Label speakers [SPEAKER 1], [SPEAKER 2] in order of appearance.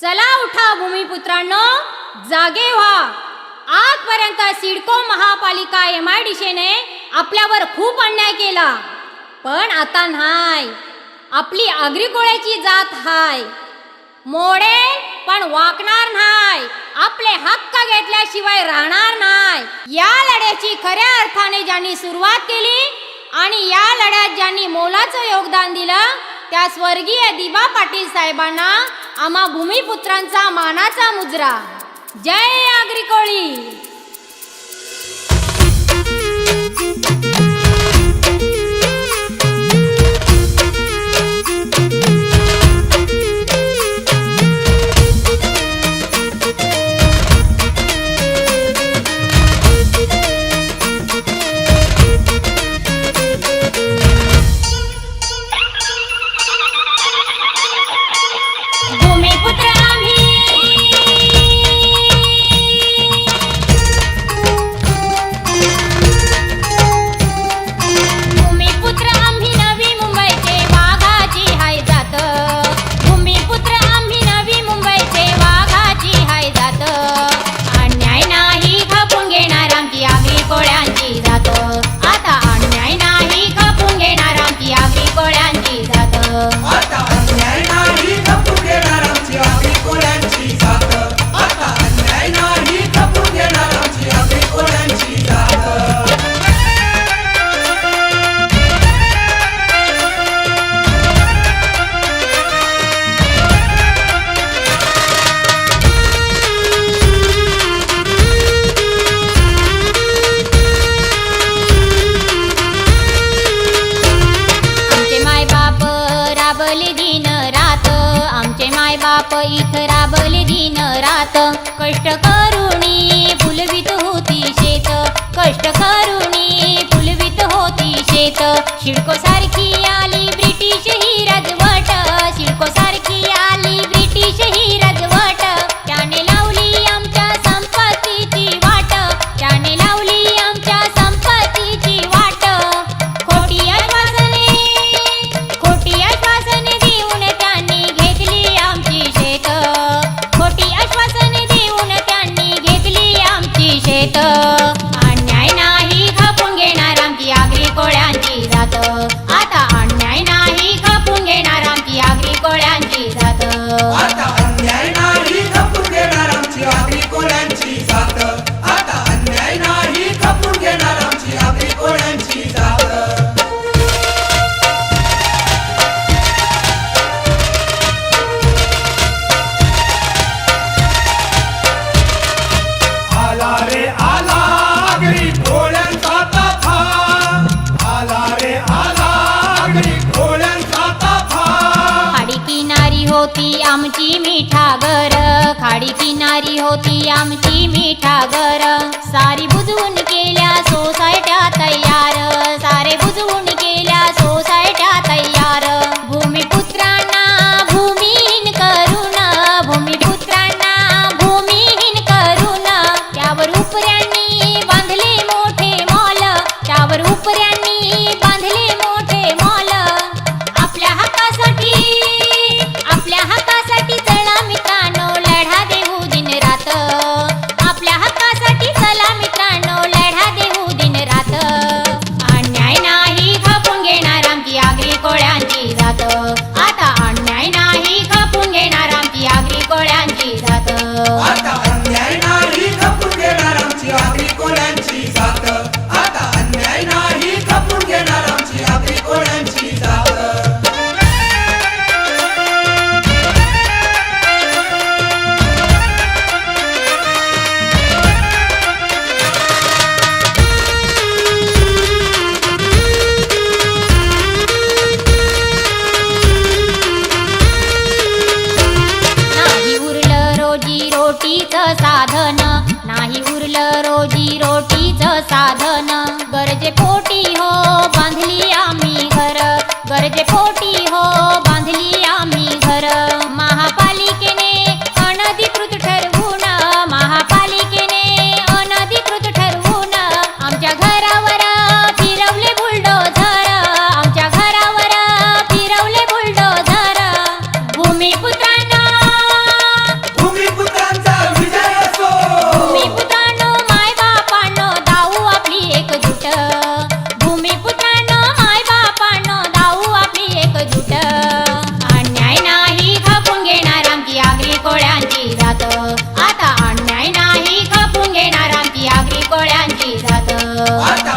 [SPEAKER 1] चला उठा भूमिपुत्रांनो. जागे व्हा. आजपर्यंत सिडको महापालिका एम आय डी शेने आपल्यावर खूप अन्याय केला. पण आता नाही. आपली आग्रिकोळ्याची जात हाय. मोडे पण वाकणार नाही. आपले हक्क घेतल्याशिवाय राहणार नाही. या लढ्याची खऱ्या अर्थाने ज्यांनी सुरुवात केली आणि या लढ्यात ज्यांनी मोलाचं योगदान दिलं त्या स्वर्गीय दिवा पाटील साहेबांना आमा भूमिपुत्रांचा मानाचा मुजरा. जय आग्रिकोळी Oh. पैत राबली दिन रात. कष्ट करुणी फुलवित होती शेत. कष्ट करुणी फुलवित होती शेत. शिडकोसारखी होती आमची मिठागर. खाडी किनारी होती आमची मिठागर. सारी बुजवून केल्या सोसायट्या तयार. सारे आली जात
[SPEAKER 2] आता